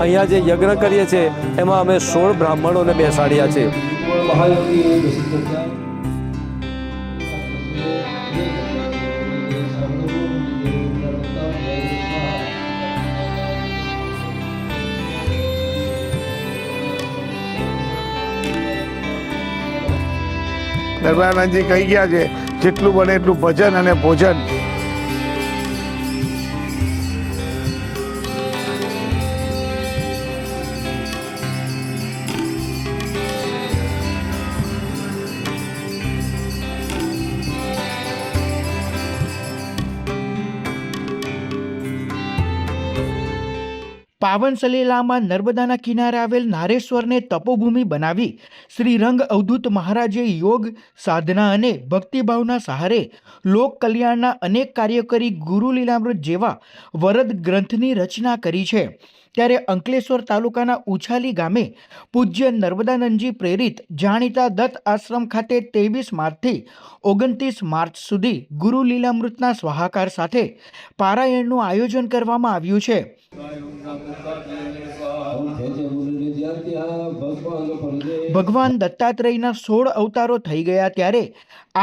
અહીંયા જે યજ્ઞ કરીએ છીએ, એમાં અમે સોળ બ્રાહ્મણોને બેસાડ્યા છે નર્મદાનંદજી કહી ગયા છે, જેટલું બને એટલું ભજન અને ભોજન. પાવન સલીલામાં નર્મદાના કિનારે આવેલ નારેશ્વરને તપોભૂમિ બનાવી શ્રી રંગ અવધૂત મહારાજે યોગ, સાધના અને ભક્તિભાવના સહારે લોક કલ્યાણના અનેક કાર્યો કરી ગુરુ લીલામૃત જેવા વરદ ગ્રંથની રચના કરી છે. ત્યારે અંકલેશ્વર તાલુકાના ઉછાલી ગામે પૂજ્ય નર્મદાનંદજી પ્રેરિત જાણીતા દત્ત આશ્રમ ખાતે ત્રેવીસ માર્ચથી ઓગણત્રીસ માર્ચ સુધી ગુરુ લીલામૃતના સ્વાહાકાર સાથે પારાયણનું આયોજન કરવામાં આવ્યું છે. ભગવાન દત્તાત્રેયના સોળ અવતારો થઈ ગયા ત્યારે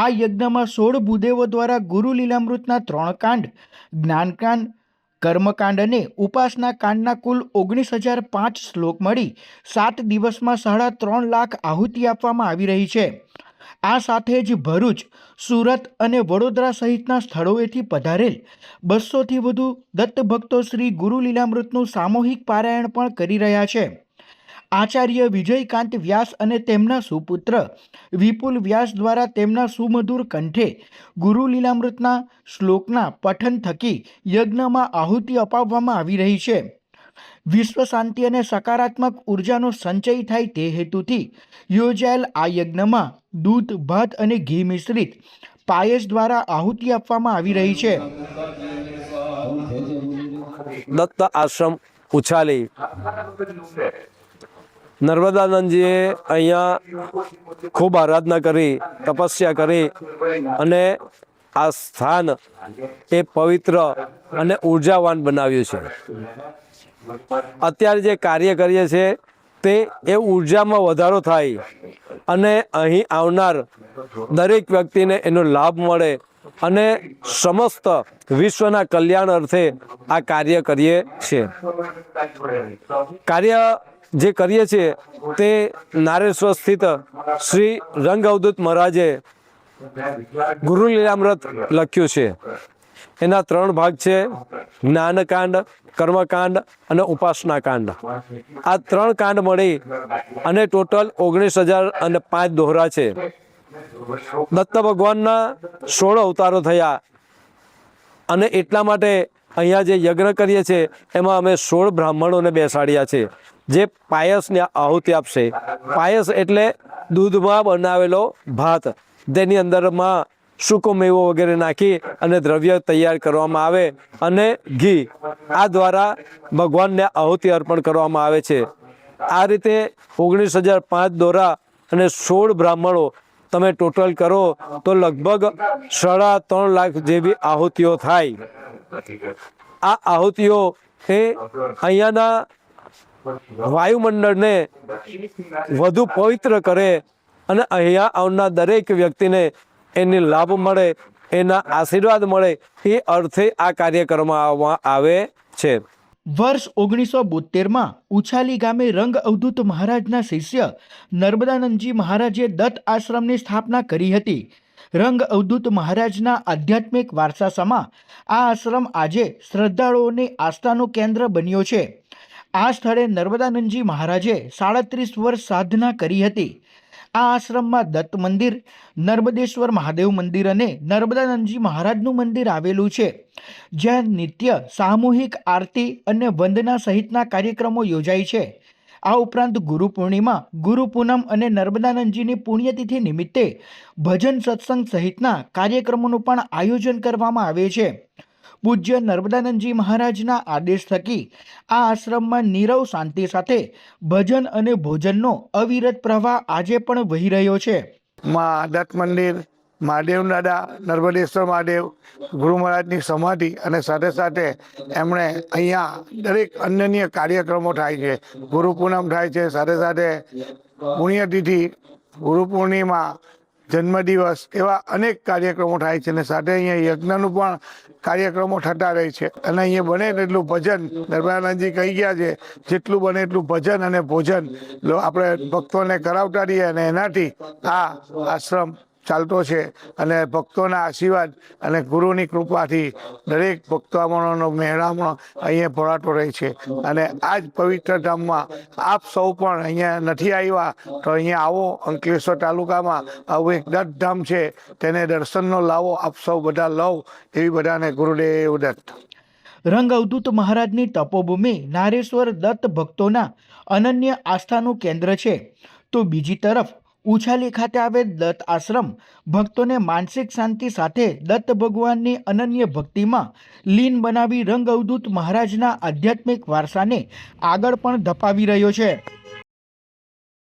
આ યજ્ઞમાં સોળ ભૂદેવો દ્વારા ગુરુ લીલામૃતના ત્રણ કાંડ, જ્ઞાનકાંડ કર્મકાંડ અને ઉપાસના કાંડના કુલ ઓગણીસ હજાર પાંચ શ્લોક મળી. સાત દિવસમાં સાડા ત્રણ લાખ આહુતિ આપવામાં આવી રહી છે. આ સાથે જ ભરૂચ, સુરત અને વડોદરા સહિતના સ્થળોએથી પધારેલ બસોથી વધુ દત્ત ભક્તો શ્રી ગુરુ લીલામૃતનું સામૂહિક પારાયણ પણ કરી રહ્યા છે. આચાર્ય વિજયકાંત વ્યાસ અને તેમના સુપુત્ર વિપુલ વ્યાસ દ્વારા તેમના સુમધુર કંઠે ગુરુ લીલામૃતના શ્લોકના પઠન થકી યજ્ઞમાં આહુતિ અપાવવામાં આવી રહી છે. વિશ્વ શાંતિ અને સકારાત્મક ઉર્જાનો સંચય થાય તે હેતુથી યોજાયેલ આ યજ્ઞમાં દૂધ, ભાત અને ઘી મિશ્રિત પાયસ દ્વારા આહુતિ આપવામાં આવી રહી છે. દત્ત આશ્રમ ઉછાલી. નર્મદાનંદજીએ અહીંયા ખૂબ આરાધના કરી, તપસ્યા કરી અને આ સ્થાન એ પવિત્ર અને ઉર્જાવાન બનાવ્યું છે. અત્યારે જે કાર્ય કરીએ છીએ તે એ ઉર્જામાં વધારો થાય અને અહીં આવનાર દરેક વ્યક્તિને એનો લાભ મળે અને સમસ્ત વિશ્વના કલ્યાણ અર્થે આ કાર્ય કરીએ છીએ. કાર્ય જે કરીએ છીએ તે નારેશ્વર સ્થિત શ્રી રંગ અવધૂત મહારાજે ગુરુ લીલામૃત લખ્યું છે. એના ત્રણ ભાગ છે, જ્ઞાનકાંડ, કર્મકાંડ અને ઉપાસના કાંડ આ ત્રણ કાંડ મળી અને ટોટલ ઓગણીસ હજાર અને પાંચ દોહરા છે. દત્ત ભગવાનના સોળ અવતારો થયા અને એટલા માટે અહીંયા જે યજ્ઞ કરીએ છીએ, એમાં અમે સોળ બ્રાહ્મણોને બેસાડ્યા છે, જે પાયસને આહુતિ આપશે. પાયસ એટલે દૂધમાં બનાવેલો ભાત. તેની અંદરમાં સૂકો મેવો વગેરે નાખી અને દ્રવ્ય તૈયાર કરવામાં આવે અને ઘી. આ દ્વારા ભગવાનને આહુતિ અર્પણ કરવામાં આવે છે. આ રીતે ઓગણીસ હજાર પાંચ દોરા અને સોળ બ્રાહ્મણો તમે ટોટલ કરો તો લગભગ સાડા ત્રણ લાખ જેવી આહુતિઓ થાય. આ આહુતિઓ એ અહીંયાના વાયુમંડળને વધુ પવિત્ર કરે અને અહીંયા આવનાર દરેક વ્યક્તિને એને લાભ મળે, એના આશીર્વાદ મળે, એ અર્થે આ કાર્ય કરવામાં આવે છે. વર્ષ ઓગણીસો બોતેરમાં ઉછાલી ગામે રંગ અવધૂત મહારાજના શિષ્ય નર્મદાનંદજી મહારાજે દત્ત આશ્રમની સ્થાપના કરી હતી. રંગ અવધૂત મહારાજના આધ્યાત્મિક વારસાસામાં આ આશ્રમ આજે શ્રદ્ધાળુઓની આસ્થાનું કેન્દ્ર બન્યો છે. આ સ્થળે નર્મદાનંદજી મહારાજે સાડત્રીસ વર્ષ સાધના કરી હતી. આ આશ્રમમાં દત્ત મંદિર, નર્મદેશ્વર મહાદેવ મંદિર અને નર્મદાનંદજી મહારાજનું મંદિર આવેલું છે. જ્યાં નિત્ય સામૂહિક આરતી અને વંદના સહિતના કાર્યક્રમો યોજાય છે. આ ઉપરાંત ગુરુ પૂર્ણિમા, ગુરુ પૂનમ અને નર્મદાનંદજીની પુણ્યતિથિ નિમિત્તે ભજન સત્સંગ સહિતના કાર્યક્રમોનું પણ આયોજન કરવામાં આવે છે. પૂજ્ય નર્મદાનંદજી મહારાજના આદેશ થકી આ આશ્રમમાં નીરવ શાંતિ સાથે ભજન અને ભોજનનો અવિરત પ્રવાહ આજે પણ વહી રહ્યો છે. માં આદત મંદિર મહાદેવ દાદા, નર્મદેશ્વર મહાદેવ, ગુરુ મહારાજની સમાધિ અને સાથે સાથે એમણે અહીંયા દરેક અન્યન્ય કાર્યક્રમો થાય છે. ગુરુ પૂનમ થાય છે, સાથે સાથે પુણ્યતિથિ, ગુરુ પૂર્ણિમા, જન્મદિવસ એવા અનેક કાર્યક્રમો થાય છે અને સાથે અહીંયા યજ્ઞનું પણ કાર્યક્રમો થતા રહે છે. અને અહીંયા બને એટલું ભજન નર્મદાનંદજી કહી ગયા છે, જેટલું બને એટલું ભજન અને ભોજન આપણે ભક્તોને કરાવતા રહીએ અને એનાથી આ આશ્રમ ચાલતો છે અને ભક્તોના આશીર્વાદ અને ગુરુની કૃપાથી દરેક ભક્તોનો મહેરામણો અહીંયા ભરાતો રહે છે. અને આ જ પવિત્ર ધામમાં આપ સૌ પણ અહીંયા નથી આવ્યા તો અહીંયા આવો અંકલેશ્વર તાલુકામાં આવું એક દત્ત ધામ છે. તેને દર્શનનો લાવો, આપ સૌ બધા લવ એવી બધાને ગુરુદેવ દત્ત. રંગ અવધૂત મહારાજની તપોભૂમિ નારેશ્વર દત્ત ભક્તોના અનન્ય આસ્થાનું કેન્દ્ર છે. તો બીજી તરફ ઉછાલી ખાતે આવેલ દત્ત આશ્રમ ભક્તોને માનસિક શાંતિ સાથે દત્ત ભગવાનની અનન્ય ભક્તિમાં લીન બનાવી રંગ અવધૂત મહારાજના આધ્યાત્મિક વારસાને આગળ પણ ધપાવી રહ્યો છે.